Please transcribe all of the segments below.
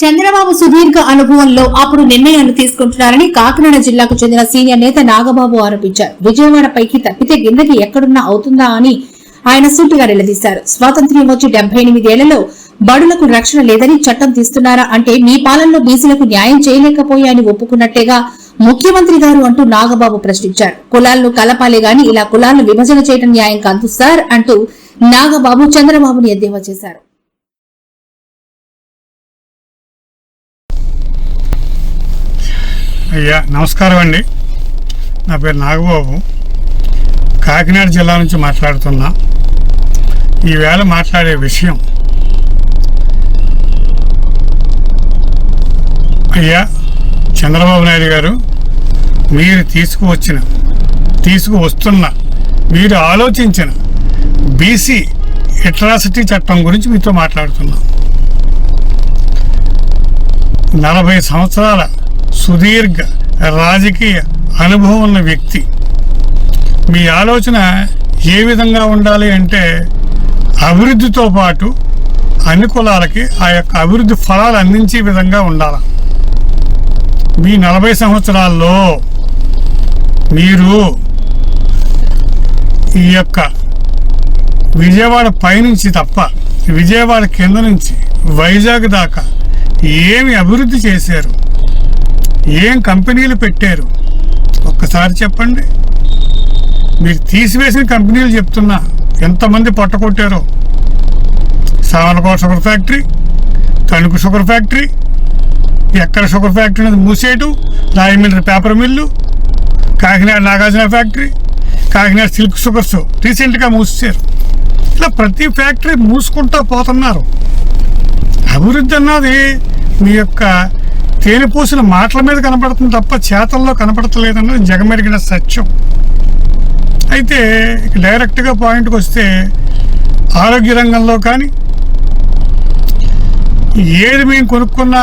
చంద్రబాబు సుదీర్ఘ అనుభవంలో అప్పుడు నిర్ణయాలు తీసుకుంటున్నారని కాకినాడ జిల్లాకు చెందిన సీనియర్ నేత నాగబాబు ఆరోపించారు. విజయవాడ పైకి తప్పితే కిందకి ఎక్కడున్నా అవుతుందా అని ఆయన సూటిగా నిలదీశారు. స్వాతంత్ర్యం వచ్చి డెబ్బై ఎనిమిదేళ్ళలో బడులకు రక్షణ లేదని చట్టం తీస్తున్నారా అంటే మీ పాలనలో బీసీలకు న్యాయం చేయలేకపోయాని ఒప్పుకున్నట్టేగా ముఖ్యమంత్రి గారు అంటూ నాగబాబు ప్రశ్నించారు. కులాలను కలపాలే గాని ఇలా కులాలను విభజన చేయడం న్యాయం కాదు సార్ అంటూ నాగబాబు చంద్రబాబుని ఎద్దేవా చేశారు. అయ్యా నమస్కారం అండి నా పేరు నాగబాబు. కాకినాడ జిల్లా నుంచి మాట్లాడుతున్నా. ఈవేళ మాట్లాడే విషయం అయ్యా చంద్రబాబు నాయుడు గారు మీరు తీసుకువచ్చిన తీసుకువస్తున్న మీరు ఆలోచించిన బీసీ ఎట్రాసిటీ చట్టం గురించి మీతో మాట్లాడుతున్నాం. నలభై సంవత్సరాల సుదీర్ఘ రాజకీయ అనుభవం ఉన్న వ్యక్తి. మీ ఆలోచన ఏ విధంగా ఉండాలి అంటే అభివృద్ధితో పాటు అన్ని కులాలకి ఆ యొక్క అభివృద్ధి ఫలాలు అందించే విధంగా ఉండాలి. మీ నలభై సంవత్సరాల్లో మీరు ఈ యొక్క విజయవాడ పైనుంచి తప్ప విజయవాడ కింద నుంచి వైజాగ్ దాకా ఏమి అభివృద్ధి చేశారు? ఏం కంపెనీలు పెట్టారు? ఒక్కసారి చెప్పండి. మీరు తీసివేసిన కంపెనీలు చెప్తున్నా ఎంతమంది పొట్టకొట్టారో సావనకోట sugar factory Tanuku sugar factory ఎక్కడ షుగర్ ఫ్యాక్టరీ అనేది మూసేయటం Rajahmundry paper mill Kakinada Nagarjuna factory Kakinada silk sugars రీసెంట్గా మూసేశారు. ఇలా ప్రతి ఫ్యాక్టరీ మూసుకుంటా పోతున్నారు. అభివృద్ధి అన్నది మీ యొక్క తేనె పూసిన మాటల మీద కనపడుతుంది తప్ప చేతల్లో కనపడతలేదన్నది జగమెరిగిన సత్యం. అయితే డైరెక్ట్గా పాయింట్కి వస్తే ఆరోగ్య రంగంలో కానీ ఏది మేము కొనుక్కున్న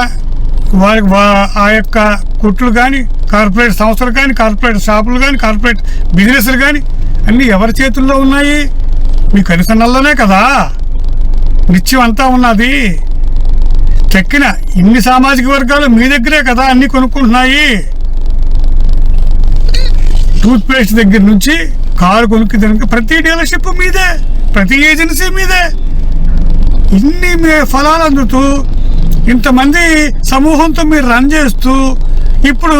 వారికి వా- ఆ యొక్క కుట్లు కానీ కార్పొరేట్ సంస్థలు కానీ కార్పొరేట్ షాపులు కానీ కార్పొరేట్ బిజినెస్లు కానీ అన్నీ ఎవరి చేతుల్లో ఉన్నాయి? మీ కనుసన్నల్లోనే కదా. నిత్యం అంతా ఉన్నది. చెక్కిన ఇన్ని సామాజిక వర్గాలు మీ దగ్గరే కదా అన్ని కొనుక్కుంటున్నాయి. టూత్ పేస్ట్ దగ్గర నుంచి కారు కొనుక్కి తినక ప్రతి డీలర్షిప్ మీదే ప్రతి ఏజెన్సీ మీదే. ఇన్ని మీ ఫలాలు అందుతూ ఇంతమంది సమూహంతో మీరు రన్ చేస్తూ ఇప్పుడు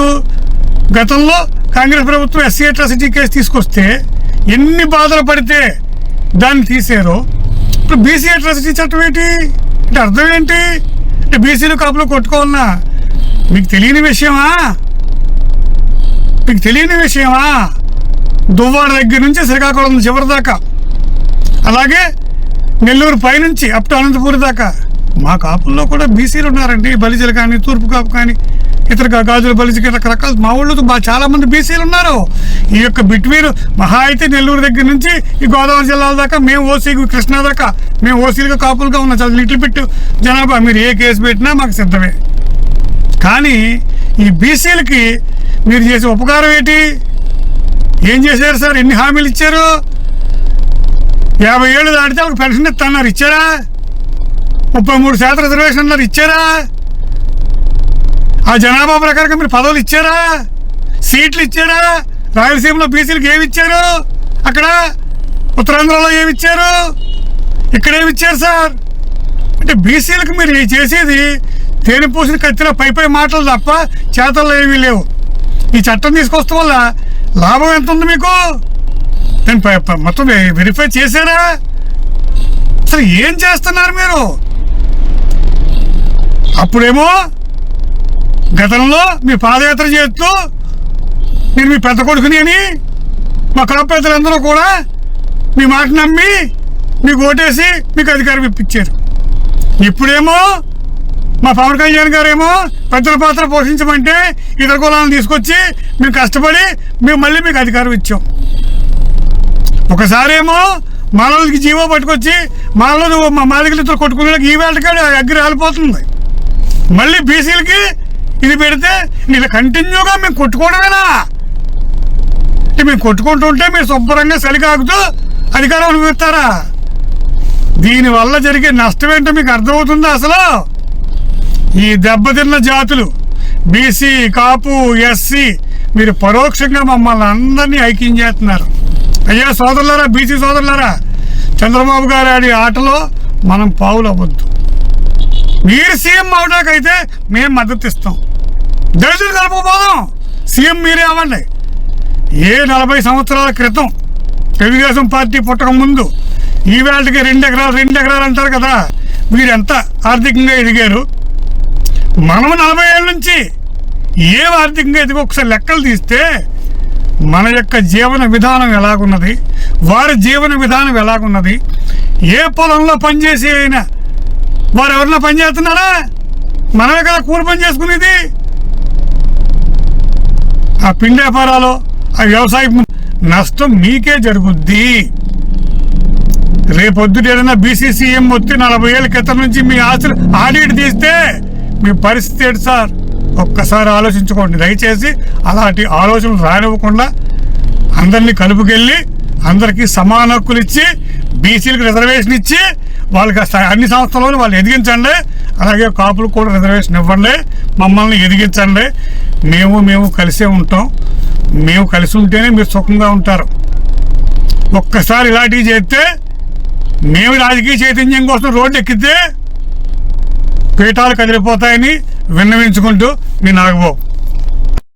గతంలో కాంగ్రెస్ ప్రభుత్వం ఎస్సీ అట్రాసిటీ కేసు తీసుకొస్తే ఎన్ని బాధలు పడితే దాన్ని తీసారో. ఇప్పుడు బీసీ అట్రాసిటీ చట్టం ఏంటి? అంటే అర్థం ఏంటి? అంటే బీసీలు కాపులు కొట్టుకోవాలన్నా మీకు తెలియని విషయమా? మీకు తెలియని విషయమా? దువ్వాడ దగ్గర నుంచి శ్రీకాకుళం చివరి దాకా. అలాగే నెల్లూరు పైనుంచి అప్ టు అనంతపూర్ దాకా. మా కాపుల్లో కూడా బీసీలు ఉన్నారండి. బలిజలు కానీ తూర్పు కాపు కానీ. ఇతర గా- గాజుల రకరకాల మా ఊళ్ళో చాలా మంది బీసీలు ఉన్నారు. ఈ యొక్క బిట్వీన్ మహా అయితే నెల్లూరు దగ్గర నుంచి ఈ గోదావరి జిల్లాల దాకా మేము ఓసీ కృష్ణా దాకా మేము ఓసీలుగా కాపులుగా ఉన్నాం. చాలా లిటిల్ బిట్ జనాభా. మీరు ఏ కేసు పెట్టినా మాకు సిద్ధమే. కానీ ఈ బీసీలకి మీరు చేసే ఉపకారం ఏంటి? ఏం చేశారు సార్? ఎన్ని హామీలు ఇచ్చారు? యాభై ఏళ్ళు దాటితే వాళ్ళకి పెన్షన్ ఇస్తున్నారు ఇచ్చారా? ముప్పై మూడు శాతం రిజర్వేషన్ అన్నారు. ఇచ్చారా? ఆ జనాభా ప్రకారంగా మీరు పదవులు ఇచ్చారా? సీట్లు ఇచ్చారా? రాయలసీమలో బీసీలకు ఏమి ఇచ్చారు? అక్కడ ఉత్తరాంధ్రలో ఏమి ఇచ్చారు? ఇక్కడ ఏమి ఇచ్చారు సార్? అంటే బీసీలకు మీరు చేసేది తేనె పూసిన కత్తిన పై పై మాటలు తప్ప చేతల్లో ఏమీ లేవు. ఈ చట్టం తీసుకొస్తాం వల్ల లాభం ఎంత ఉంది మీకు? నేను మొత్తం వె- వెరిఫై చేశారా? అసలు ఏం చేస్తున్నారు మీరు? అప్పుడేమో గతంలో మీ పాదయాత్ర చేస్తూ నేను మీ పెద్ద కొడుకుని అని మా కాపు పెద్దలందరూ కూడా మీ మాట నమ్మి మీకు ఓటేసి మీకు అధికారం ఇప్పించారు. ఇప్పుడేమో మా పవన్ కళ్యాణ్ గారేమో పెద్దల పాత్ర పోషించమంటే ఇతర కులాలను తీసుకొచ్చి మేము కష్టపడి మేము మళ్ళీ మీకు అధికారం ఇచ్చాం. ఒకసారేమో మానవులకి జీవో పట్టుకొచ్చి మానవులు మా మాదిగలు ఇద్దరు కొట్టుకునే ఈ వేళకాడు అగ్గి రాలిపోతుంది. మళ్ళీ బీసీలకి ఇది పెడితే నీళ్ళు కంటిన్యూగా మేము కొట్టుకోవడమేనా? మేము కొట్టుకుంటుంటే మీరు శుభ్రంగా చలికాకుతూ అధికారం అనుభవిస్తారా? దీనివల్ల జరిగే నష్టం ఏంటో మీకు అర్థమవుతుందా అసలు? ఈ దెబ్బతిన్న జాతులు బీసీ కాపు ఎస్సీ మీరు పరోక్షంగా మమ్మల్ని అందరినీ ఐక్యం చేస్తున్నారు. అయ్యా సోదరులారా బీసీ సోదరులారా చంద్రబాబు గారు ఆడి ఆటలో మనం పావులు అవ్వద్దు మీరు సీఎం అవడాకైతే మేము మద్దతు ఇస్తాం దళితులు కలపబోదాం సీఎం మీరే అవ్వండి. ఏ నలభై సంవత్సరాల క్రితం తెలుగుదేశం పార్టీ పుట్టక ముందు ఈ వేళకి రెండు ఎకరాలు రెండు ఎకరాలు అంటారు కదా వీరు ఎంత ఆర్థికంగా ఎదిగారు? మనం నలభై ఏళ్ళ నుంచి ఏం ఆర్థికంగా ఎదిగి ఒకసారి లెక్కలు తీస్తే మన యొక్క జీవన విధానం ఎలాగున్నది? వారి జీవన విధానం ఎలాగున్నది? ఏ పొలంలో పనిచేసి అయినా వారు ఎవరన్నా పని చేస్తున్నారా మనమే కదా కూలి పని చేసుకునేది. ఆ పిండి వ్యాపారాలు ఆ వ్యవసాయం నష్టం మీకే జరుగుద్ది. రేపొద్దుట ఏదైనా బీసీసీఎం వచ్చి నలభై ఏళ్ళ క్రితం నుంచి మీ ఆస్తులు ఆడిట్ తీస్తే మీ పరిస్థితి ఏంటి సార్? ఒక్కసారి ఆలోచించుకోండి. దయచేసి అలాంటి ఆలోచనలు రానివ్వకుండా అందరినీ కలుపుకెళ్ళి అందరికీ సమాన హక్కులు ఇచ్చి బీసీలకు రిజర్వేషన్ ఇచ్చి వాళ్ళకి స- అన్ని సంస్థలను వాళ్ళు ఎదిగించండి. అలాగే కాపులకు కూడా రిజర్వేషన్ ఇవ్వండి. మమ్మల్ని ఎదిగించండి. మేము మేము కలిసే ఉంటాం. మేము కలిసి ఉంటేనే మీరు సుఖంగా ఉంటారు. ఒక్కసారి ఇలాంటివి చేస్తే మేము రాజకీయ చైతన్యం కోసం రోడ్డు ఎక్కితే పీఠాలు కదిలిపోతాయని విన్నవించుకుంటూ మీ నాగబాబు.